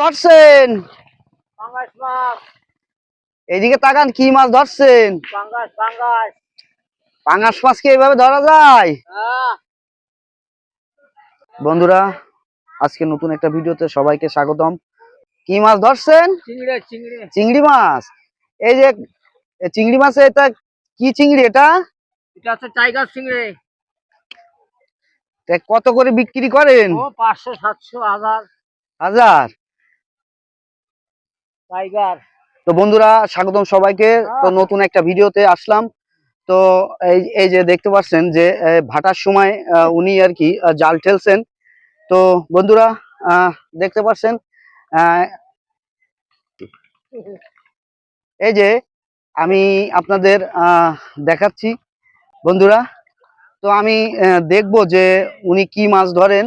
ধরছেন? এইদিকে তাকান কি মাছ ধরছেন? পাঙ্গাস পাঙাশ মাছ কি এইভাবে ধরা যায়? হ্যাঁ। বন্ধুরা আজকে নতুন একটা ভিডিওতে সবাইকে স্বাগতম। কি মাছ ধরছেন? চিংড়ি মাছ। এই যে চিংড়ি মাছ এটা কি চিংড়ি এটা? এটা হচ্ছে টাইগার চিংড়ি। তা কত করে বিক্রি করেন? পাঁচশো সাতশো হাজার। হাজার? টাইগার তো বন্ধুরা স্বাগতম সবাইকে। তো নতুন একটা ভিডিওতে আসলাম। তো এই এই যে দেখতে পাচ্ছেন যে ভাটার সময় উনি আর কি জাল ঠেলছেন। তো বন্ধুরা দেখতে পাচ্ছেন এই যে আমি আপনাদের আহ, দেখাচ্ছি। বন্ধুরা তো আমি দেখব যে উনি কি মাছ ধরেন।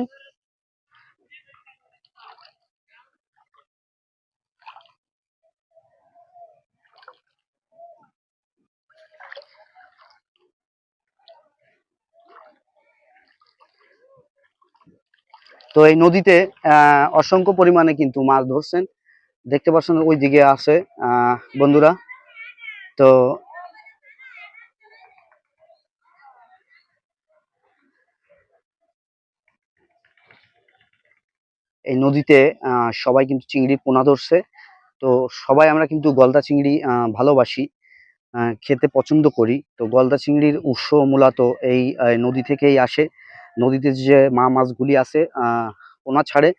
তো এই নদীতে অসংখ্য পরিমাণে কিন্তু মাছ ধরছেন। দেখতে পাচ্ছেন ওই দিকে আছে বন্ধুরা। তো এই নদীতে সবাই কিন্তু চিংড়ি পোনা ধরছে। তো সবাই আমরা কিন্তু গলদা চিংড়ি ভালোবাসি খেতে পছন্দ করি। তো গলদা চিংড়ির উৎস মূলত এই নদী থেকেই আসে। নদীতে যে মা মাছগুলি আছে পোনা ছাড়ে,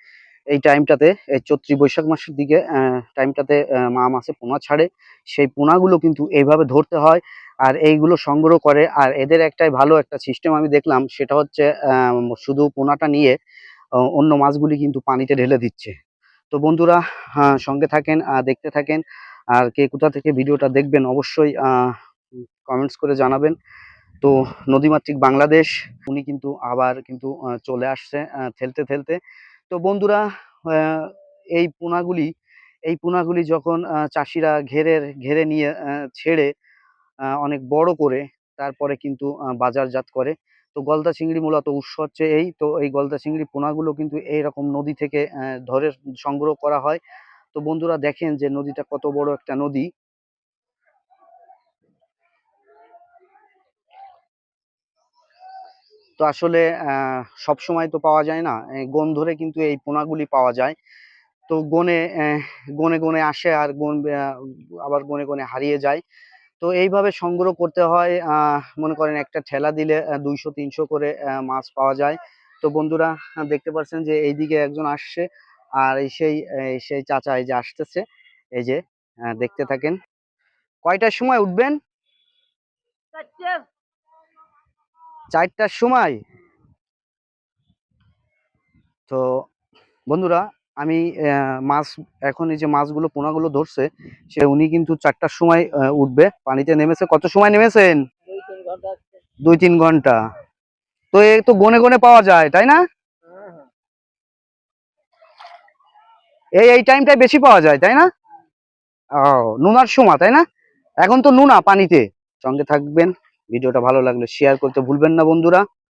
এই টাইমটাতে, এই চৈত্রী বৈশাখ মাসের দিকে টাইমটাতে মা মাছে পোনা ছাড়ে। সেই পোনাগুলো কিন্তু এইভাবে ধরতে হয় আর এইগুলো সংগ্রহ করে। আর এদের একটাই ভালো একটা সিস্টেম আমি দেখলাম, সেটা হচ্ছে শুধু পোনাটা নিয়ে অন্য মাছগুলি কিন্তু পানিতে ঢেলে দিচ্ছে। তো বন্ধুরা সঙ্গে থাকেন দেখতে থাকেন। আর কে কোথা থেকে ভিডিওটা দেখবেন অবশ্যই কমেন্টস করে জানাবেন। তো নদীমাতৃক বাংলাদেশ উনি কিন্তু আবার কিন্তু চলে আসছে আহ, ঠেলতে ঠেলতে। তো বন্ধুরা এই পোনাগুলি এই পোনাগুলি যখন চাষিরা ঘেরে ঘেরে নিয়ে ছেড়ে অনেক বড় করে তারপরে কিন্তু বাজারজাত করে। তো গলদা চিংড়ি মূলত উৎস হচ্ছে এই তো এই গলদা চিংড়ি পোনাগুলো কিন্তু এইরকম নদী থেকে ধরে সংগ্রহ করা হয়। তো বন্ধুরা দেখেন যে নদীটা কত বড় একটা নদী। তো আসলে সব সময় তো পাওয়া যায় না। গন ধরে কিন্তু এই পোনাগুলি পাওয়া যায়। তো গনে গনে গনে আসে আর গন আবার গনে গনে হারিয়ে যায়। তো এইভাবে সংগ্রহ করতে হয় মনে করেন একটা ঠেলা দিলে দুইশো, তিনশো করে মাছ পাওয়া যায়। তো বন্ধুরা দেখতে পাচ্ছেন যে এইদিকে একজন আসছে আর সেই সেই চাচা এই যে আসতেছে। এই যে দেখতে থাকেন। কয়টার সময় উঠবেন? চারটার সময়। তো বন্ধুরা, আমি মাছ, এখন এই যে মাছগুলো, পোনাগুলো ধরছে, সে উনি কিন্তু চারটার সময় উঠবে। পানিতে নেমেছে। কত সময় নেমেছেন? দুই তিন ঘণ্টা। তো এই তো গনে গনে পাওয়া যায়, তাই না। এই এই টাইমটাই বেশি পাওয়া যায়, তাই না? ও, নুনার সময়, তাই না? এখন তো নুনা পানিতে। সঙ্গে থাকবেন। ভিডিওটা ভালো লাগলে শেয়ার করতে ভুলবেন না বন্ধুরা।